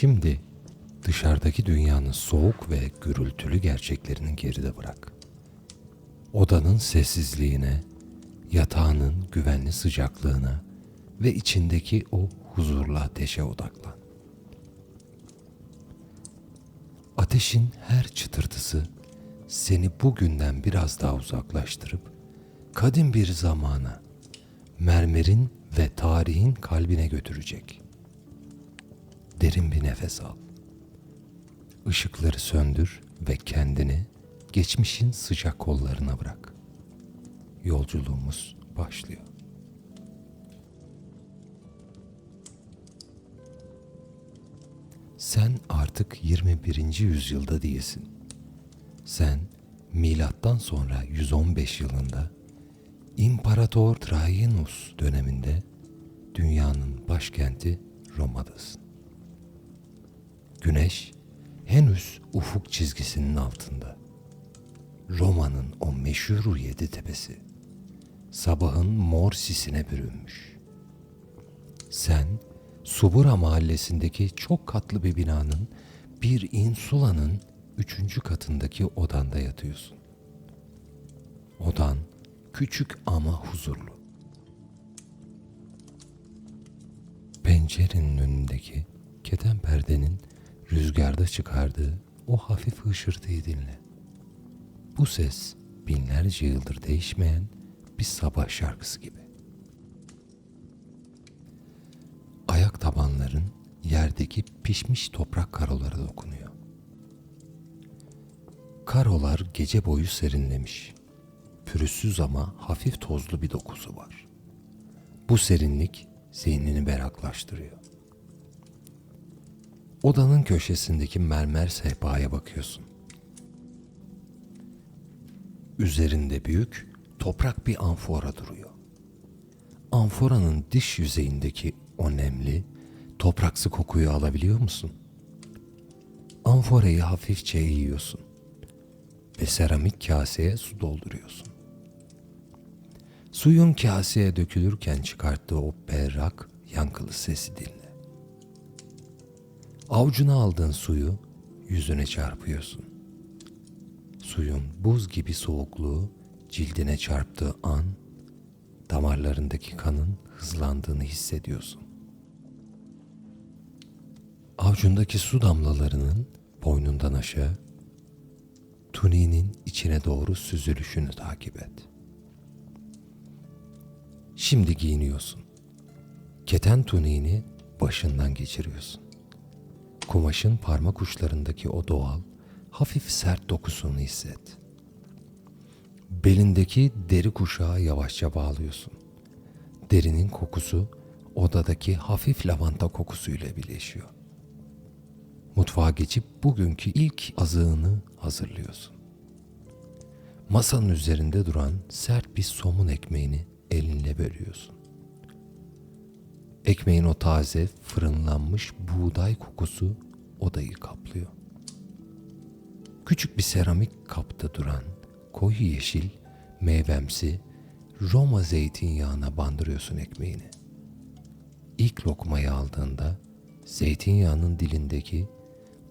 Şimdi dışarıdaki dünyanın soğuk ve gürültülü gerçeklerini geride bırak. Odanın sessizliğine, yatağının güvenli sıcaklığına ve içindeki o huzurlu ateşe odaklan. Ateşin her çıtırtısı seni bugünden biraz daha uzaklaştırıp kadim bir zamana, mermerin ve tarihin kalbine götürecek. Derin bir nefes al. Işıkları söndür ve kendini geçmişin sıcak kollarına bırak. Yolculuğumuz başlıyor. Sen artık 21. yüzyılda değilsin. Sen milattan sonra 115 yılında İmparator Trajanus döneminde dünyanın başkenti Roma'dasın. Güneş henüz ufuk çizgisinin altında. Roma'nın o meşhur yedi tepesi sabahın mor sisine bürünmüş. Sen Subura mahallesindeki çok katlı bir binanın bir insulanın üçüncü katındaki odanda yatıyorsun. Odan küçük ama huzurlu. Pencerenin önündeki keten perdenin rüzgarda çıkardığı o hafif hışırtıyı dinle. Bu ses binlerce yıldır değişmeyen bir sabah şarkısı gibi. Ayak tabanların yerdeki pişmiş toprak karolara dokunuyor. Karolar gece boyu serinlemiş. Pürüzsüz ama hafif tozlu bir dokusu var. Bu serinlik zihnini beraklaştırıyor. Odanın köşesindeki mermer sehpaya bakıyorsun. Üzerinde büyük, toprak bir amfora duruyor. Amforanın dış yüzeyindeki o nemli, topraksı kokuyu alabiliyor musun? Amforayı hafifçe eğiyorsun ve seramik kaseye su dolduruyorsun. Suyun kaseye dökülürken çıkarttığı o berrak, yankılı sesi dinle. Avucuna aldığın suyu yüzüne çarpıyorsun. Suyun buz gibi soğukluğu cildine çarptığı an damarlarındaki kanın hızlandığını hissediyorsun. Avucundaki su damlalarının boynundan aşağı tuniğinin içine doğru süzülüşünü takip et. Şimdi giyiniyorsun. Keten tuniğini başından geçiriyorsun. Kumaşın parmak uçlarındaki o doğal, hafif sert dokusunu hisset. Belindeki deri kuşağı yavaşça bağlıyorsun. Derinin kokusu odadaki hafif lavanta kokusuyla birleşiyor. Mutfağa geçip bugünkü ilk azığını hazırlıyorsun. Masanın üzerinde duran sert bir somun ekmeğini elinle bölüyorsun. Ekmeğin o taze fırınlanmış buğday kokusu odayı kaplıyor. Küçük bir seramik kapta duran koyu yeşil, meyvemsi Roma zeytinyağına bandırıyorsun ekmeğini. İlk lokmayı aldığında zeytinyağının dilindeki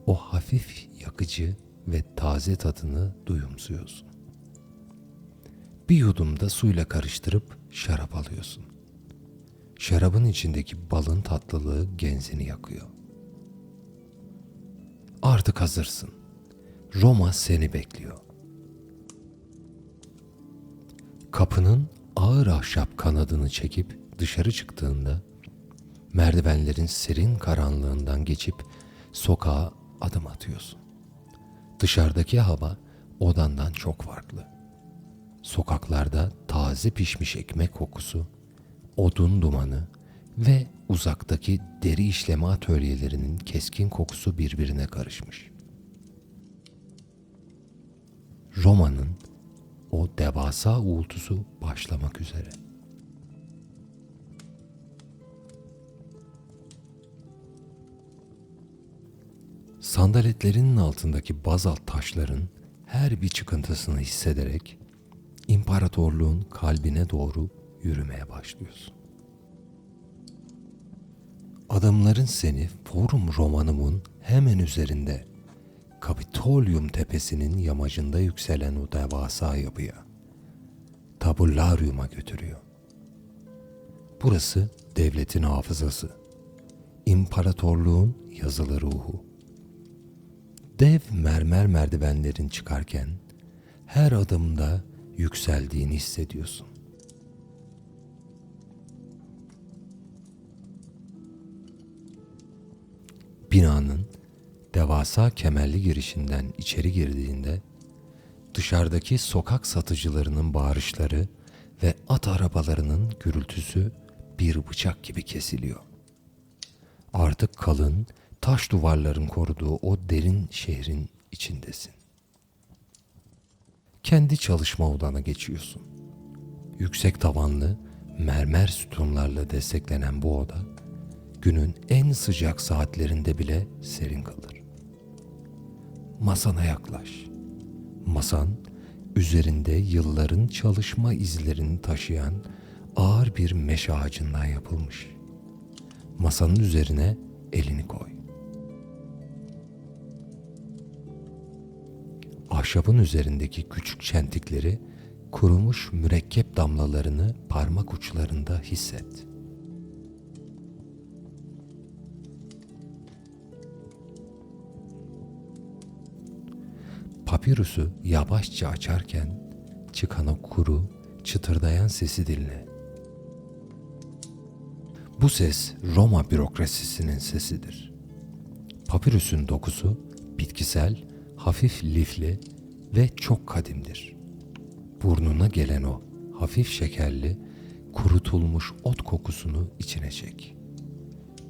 o hafif yakıcı ve taze tadını duyumsuyorsun. Bir yudum da suyla karıştırıp şarap alıyorsun. Şarabın içindeki balın tatlılığı genzini yakıyor. Artık hazırsın. Roma seni bekliyor. Kapının ağır ahşap kanadını çekip dışarı çıktığında merdivenlerin serin karanlığından geçip sokağa adım atıyorsun. Dışarıdaki hava odandan çok farklı. Sokaklarda taze pişmiş ekmek kokusu, odun dumanı ve uzaktaki deri işleme atölyelerinin keskin kokusu birbirine karışmış. Roma'nın o devasa uğultusu başlamak üzere. Sandaletlerinin altındaki bazalt taşların her bir çıkıntısını hissederek imparatorluğun kalbine doğru yürümeye başlıyorsun. Adamların seni Forum Romanum'un hemen üzerinde Kapitolium tepesinin yamacında yükselen o devasa yapıya Tabularyum'a götürüyor. Burası devletin hafızası. İmparatorluğun yazılı ruhu. Dev mermer merdivenlerin çıkarken her adımda yükseldiğini hissediyorsun. Binanın devasa kemerli girişinden içeri girdiğinde dışarıdaki sokak satıcılarının bağırışları ve at arabalarının gürültüsü bir bıçak gibi kesiliyor. Artık kalın, taş duvarların koruduğu o derin şehrin içindesin. Kendi çalışma odana geçiyorsun. Yüksek tavanlı, mermer sütunlarla desteklenen bu oda, günün en sıcak saatlerinde bile serin kalır. Masana yaklaş. Masan, üzerinde yılların çalışma izlerini taşıyan ağır bir meşe ağacından yapılmış. Masanın üzerine elini koy. Ahşabın üzerindeki küçük çentikleri kurumuş mürekkep damlalarını parmak uçlarında hisset. Papirüsü yavaşça açarken çıkan o kuru, çıtırdayan sesi dinle. Bu ses Roma bürokrasisinin sesidir. Papirüsün dokusu bitkisel, hafif lifli ve çok kadimdir. Burnuna gelen o hafif şekerli, kurutulmuş ot kokusunu içine çek.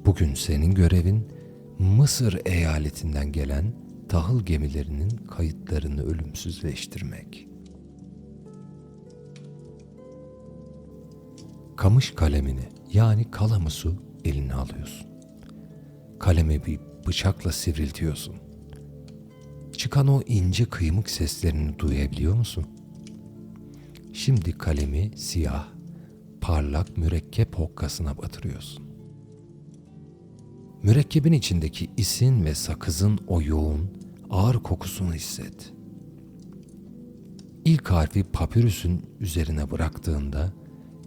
Bugün senin görevin Mısır eyaletinden gelen tahıl gemilerinin kayıtlarını ölümsüzleştirmek. Kamış kalemini yani kalamusu eline alıyorsun. Kalemi bir bıçakla sivriltiyorsun. Çıkan o ince kıymık seslerini duyabiliyor musun? Şimdi kalemi siyah, parlak mürekkep hokkasına batırıyorsun. Mürekkebin içindeki isin ve sakızın o yoğun, ağır kokusunu hisset. İlk harfi papirüsün üzerine bıraktığında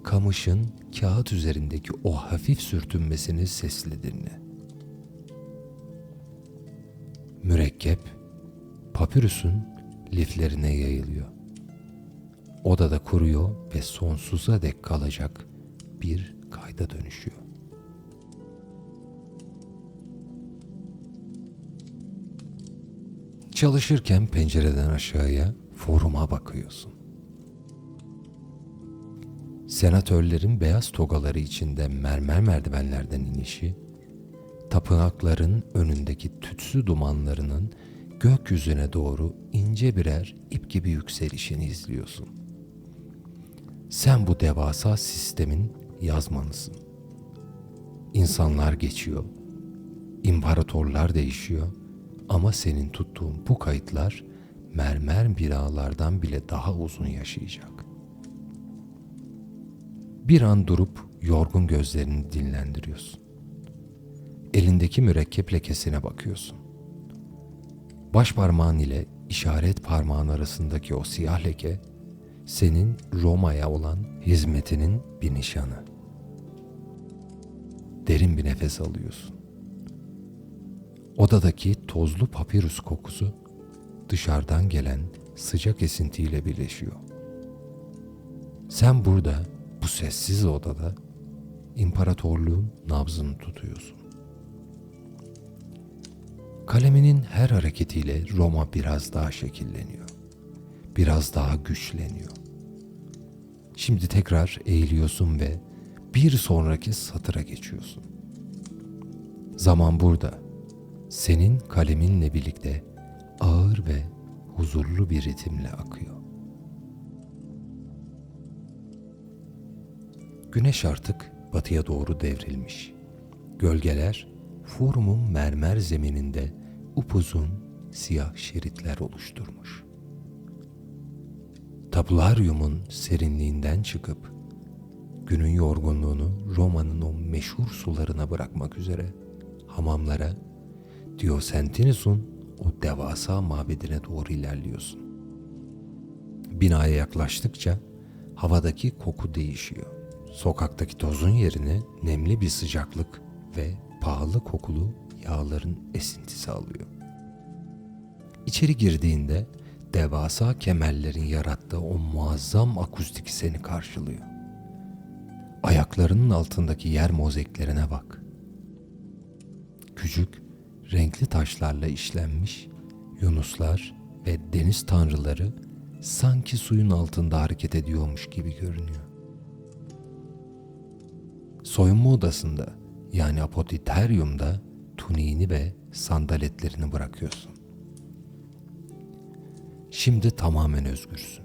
kamışın kağıt üzerindeki o hafif sürtünmesini sesli dinle. Mürekkep papirüsün liflerine yayılıyor. Odada kuruyor ve sonsuza dek kalacak bir kayda dönüşüyor. Çalışırken pencereden aşağıya foruma bakıyorsun. Senatörlerin beyaz togaları içinde mermer merdivenlerden inişi, tapınakların önündeki tütsü dumanlarının gökyüzüne doğru ince birer ip gibi yükselişini izliyorsun. Sen bu devasa sistemin yazmanısın. İnsanlar geçiyor, imparatorlar değişiyor ama senin tuttuğun bu kayıtlar mermer binalardan bile daha uzun yaşayacak. Bir an durup yorgun gözlerini dinlendiriyorsun. Elindeki mürekkep lekesine bakıyorsun. Baş parmağın ile işaret parmağın arasındaki o siyah leke senin Roma'ya olan hizmetinin bir nişanı. Derin bir nefes alıyorsun. Odadaki tozlu papirüs kokusu dışarıdan gelen sıcak esintiyle birleşiyor. Sen burada bu sessiz odada imparatorluğun nabzını tutuyorsun. Kaleminin her hareketiyle Roma biraz daha şekilleniyor. Biraz daha güçleniyor. Şimdi tekrar eğiliyorsun ve bir sonraki satıra geçiyorsun. Zaman burada. Senin kaleminle birlikte ağır ve huzurlu bir ritimle akıyor. Güneş artık batıya doğru devrilmiş. Gölgeler forumun mermer zemininde upuzun siyah şeritler oluşturmuş. Tabularyumun serinliğinden çıkıp günün yorgunluğunu Roma'nın o meşhur sularına bırakmak üzere hamamlara Diosentinus'un o devasa mabedine doğru ilerliyorsun. Binaya yaklaştıkça havadaki koku değişiyor. Sokaktaki tozun yerine nemli bir sıcaklık ve pahalı kokulu yağların esintisi alıyor. İçeri girdiğinde devasa kemerlerin yarattığı o muazzam akustik seni karşılıyor. Ayaklarının altındaki yer mozaiklerine bak. Küçük, renkli taşlarla işlenmiş yunuslar ve deniz tanrıları sanki suyun altında hareket ediyormuş gibi görünüyor. Soyunma odasında yani apoditeryumda tuniğini ve sandaletlerini bırakıyorsun. Şimdi tamamen özgürsün.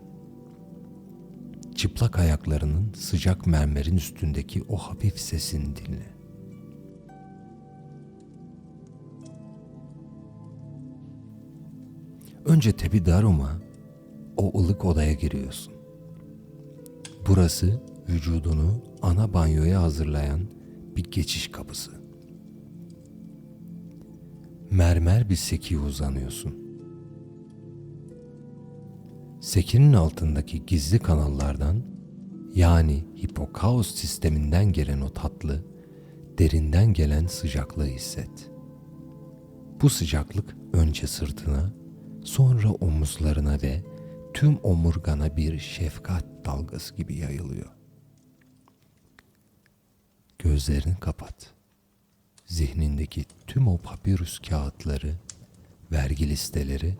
Çıplak ayaklarının sıcak mermerin üstündeki o hafif sesini dinle. Önce Tebidarum'a o ılık odaya giriyorsun. Burası vücudunu ana banyoya hazırlayan bir geçiş kapısı. Mermer bir sekiye uzanıyorsun. Sekinin altındaki gizli kanallardan yani hipokaos sisteminden gelen o tatlı, derinden gelen sıcaklığı hisset. Bu sıcaklık önce sırtına, sonra omuzlarına ve tüm omurgana bir şefkat dalgası gibi yayılıyor. Gözlerini kapat. Zihnindeki tüm o papirüs kağıtları, vergi listeleri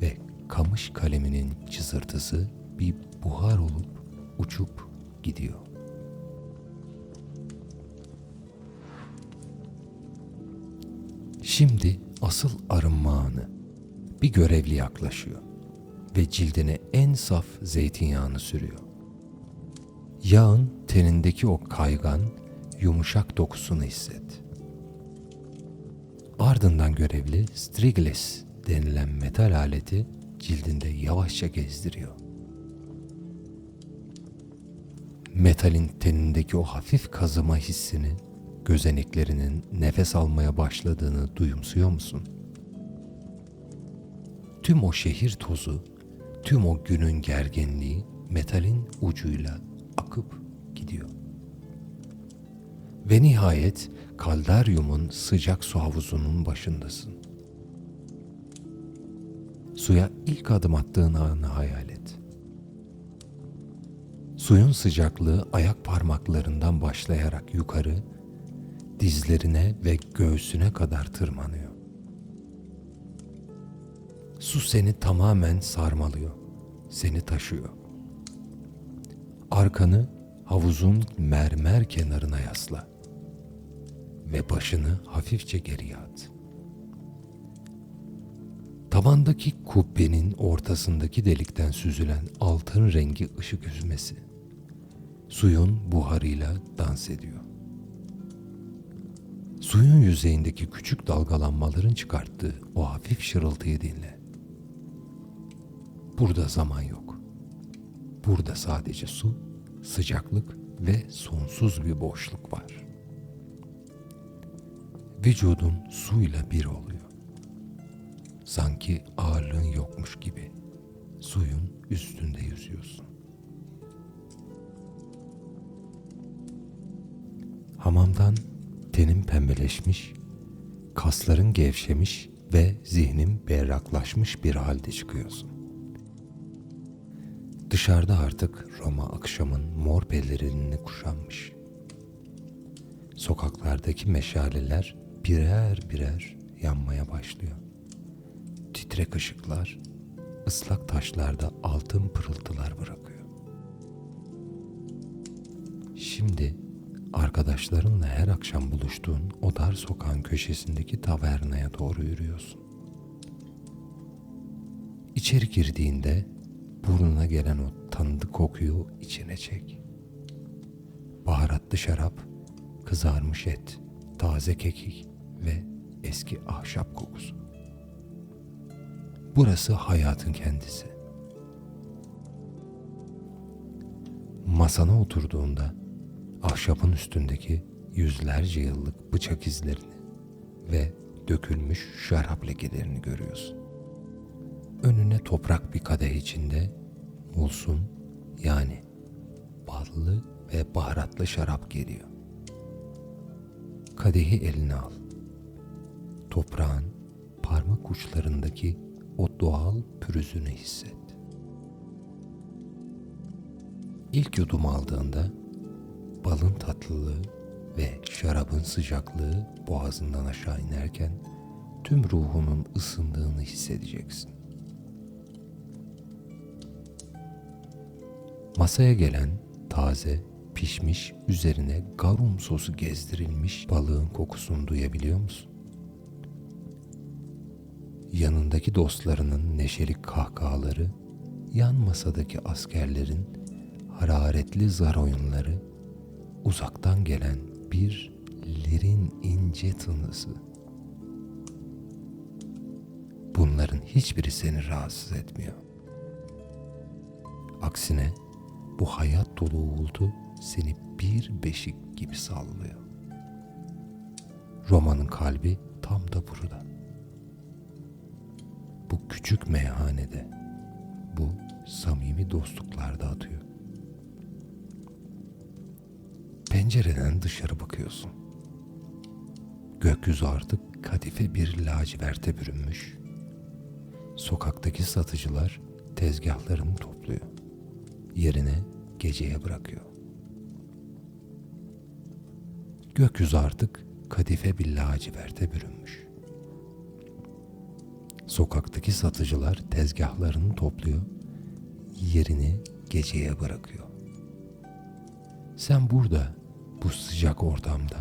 ve kamış kaleminin çızırtısı bir buhar olup uçup gidiyor. Şimdi asıl arınma anı. Bir görevli yaklaşıyor ve cildine en saf zeytinyağını sürüyor. Yağın tenindeki o kaygan, yumuşak dokusunu hisset. Ardından görevli strigles denilen metal aleti cildinde yavaşça gezdiriyor. Metalin tenindeki o hafif kazıma hissini, gözeneklerinin nefes almaya başladığını duyumsuyor musun? Tüm o şehir tozu, tüm o günün gerginliği metalin ucuyla akıp gidiyor. Ve nihayet kaldaryumun sıcak su havuzunun başındasın. Suya ilk adım attığın anı hayal et. Suyun sıcaklığı ayak parmaklarından başlayarak yukarı, dizlerine ve göğsüne kadar tırmanıyor. Su seni tamamen sarmalıyor, seni taşıyor. Arkanı havuzun mermer kenarına yasla ve başını hafifçe geriye at. Tavandaki kubbenin ortasındaki delikten süzülen altın rengi ışık yüzmesi suyun buharıyla dans ediyor. Suyun yüzeyindeki küçük dalgalanmaların çıkarttığı o hafif şırıltıyı dinle. Burada zaman yok. Burada sadece su, sıcaklık ve sonsuz bir boşluk var. Vücudun suyla bir oluyor. Sanki ağırlığın yokmuş gibi suyun üstünde yüzüyorsun. Hamamdan tenin pembeleşmiş, kasların gevşemiş ve zihnin berraklaşmış bir halde çıkıyorsun. Dışarıda artık Roma akşamın mor pelerini kuşanmış. Sokaklardaki meşaleler birer birer yanmaya başlıyor. Titrek ışıklar ıslak taşlarda altın pırıltılar bırakıyor. Şimdi arkadaşlarınla her akşam buluştuğun o dar sokağın köşesindeki tavernaya doğru yürüyorsun. İçeri girdiğinde burnuna gelen o tanıdık kokuyu içine çek. Baharatlı şarap, kızarmış et, taze kekik ve eski ahşap kokusu. Burası hayatın kendisi. Masana oturduğunda ahşapın üstündeki yüzlerce yıllık bıçak izlerini ve dökülmüş şarap lekelerini görüyorsun. Önüne toprak bir kadeh içinde mulsun yani ballı ve baharatlı şarap geliyor. Kadehi eline al. Toprağın parmak uçlarındaki o doğal pürüzünü hisset. İlk yudum aldığında balın tatlılığı ve şarabın sıcaklığı boğazından aşağı inerken tüm ruhunun ısındığını hissedeceksin. Masaya gelen taze, pişmiş, üzerine garum sosu gezdirilmiş balığın kokusunu duyabiliyor musun? Yanındaki dostlarının neşeli kahkahaları, yan masadaki askerlerin hararetli zar oyunları, uzaktan gelen bir lirin ince tınısı. Bunların hiçbiri seni rahatsız etmiyor. Aksine bu hayat dolu uğultu seni bir beşik gibi sallıyor. Romanın kalbi tam da burada. Bu küçük meyhanede, bu samimi dostluklarda atıyor. Pencereden dışarı bakıyorsun. Gökyüzü artık kadife bir laciverte bürünmüş. Sokaktaki satıcılar tezgahlarını topluyor. Yerine geceye bırakıyor. Gökyüzü artık kadife bir laciverte bürünmüş. Sokaktaki satıcılar tezgahlarını topluyor, yerini geceye bırakıyor. Sen burada, bu sıcak ortamda,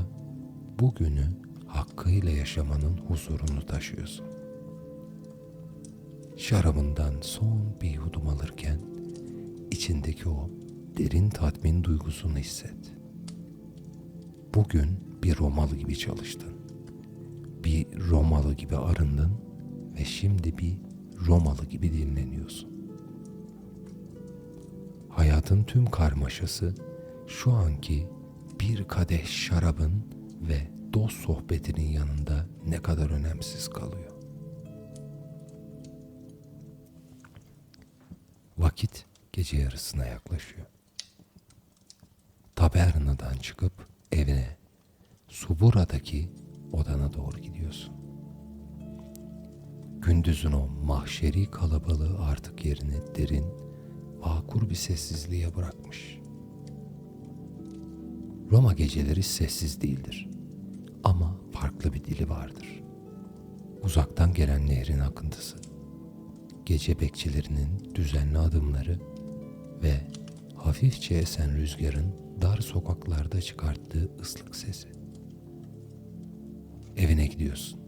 bugünü hakkıyla yaşamanın huzurunu taşıyorsun. Şarabından son bir yudum alırken, içindeki o derin tatmin duygusunu hisset. Bugün bir Romalı gibi çalıştın. Bir Romalı gibi arındın ve şimdi bir Romalı gibi dinleniyorsun. Hayatın tüm karmaşası şu anki bir kadeh şarabın ve dost sohbetinin yanında ne kadar önemsiz kalıyor. Vakit gece yarısına yaklaşıyor. Tabernadan çıkıp evine, Subura'daki odana doğru gidiyorsun. Gündüzün o mahşeri kalabalığı artık yerini derin, vakur bir sessizliğe bırakmış. Roma geceleri sessiz değildir. Ama farklı bir dili vardır. Uzaktan gelen nehrin akıntısı, gece bekçilerinin düzenli adımları ve hafifçe esen rüzgarın dar sokaklarda çıkarttığı ıslık sesi. Evine gidiyorsun.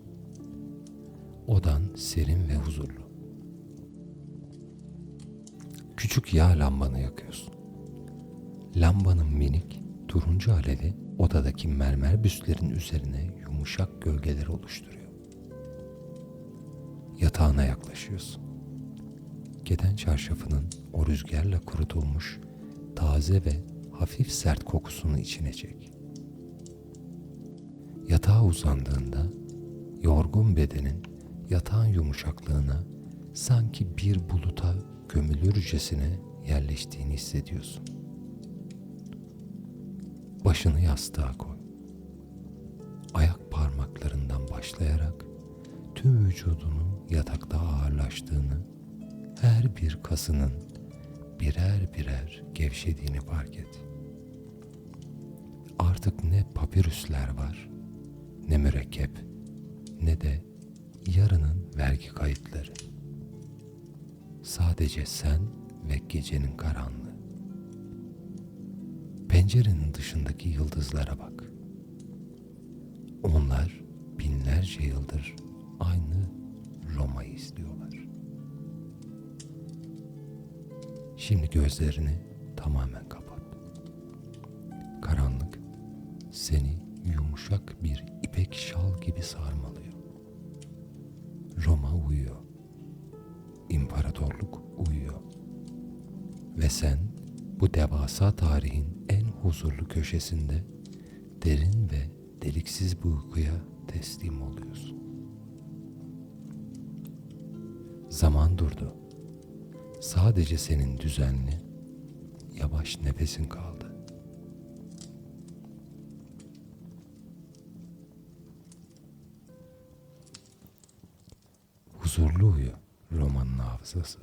Odan serin ve huzurlu. Küçük yağ lambanı yakıyorsun. Lambanın minik, turuncu alevi odadaki mermer büstlerin üzerine yumuşak gölgeler oluşturuyor. Yatağına yaklaşıyorsun. Keten çarşafının o rüzgarla kurutulmuş taze ve hafif sert kokusunu içine çek. Yatağa uzandığında yorgun bedenin yatağın yumuşaklığına sanki bir buluta gömülürcesine yerleştiğini hissediyorsun. Başını yastığa koy. Ayak parmaklarından başlayarak tüm vücudunun yatakta ağırlaştığını, her bir kasının birer birer gevşediğini fark et. Artık ne papirüsler var, ne mürekkep, ne de yarının vergi kayıtları. Sadece sen ve gecenin karanlığı. Pencerenin dışındaki yıldızlara bak. Onlar binlerce yıldır aynı Roma'yı izliyorlar. Şimdi gözlerini tamamen kapat. Yumuşak bir ipek şal gibi sarmalıyor. Roma uyuyor. İmparatorluk uyuyor. Ve sen bu devasa tarihin en huzurlu köşesinde derin ve deliksiz bu uykuya teslim oluyorsun. Zaman durdu. Sadece senin düzenli, yavaş nefesin kaldı. Huzurlu uyu romanın hafızası.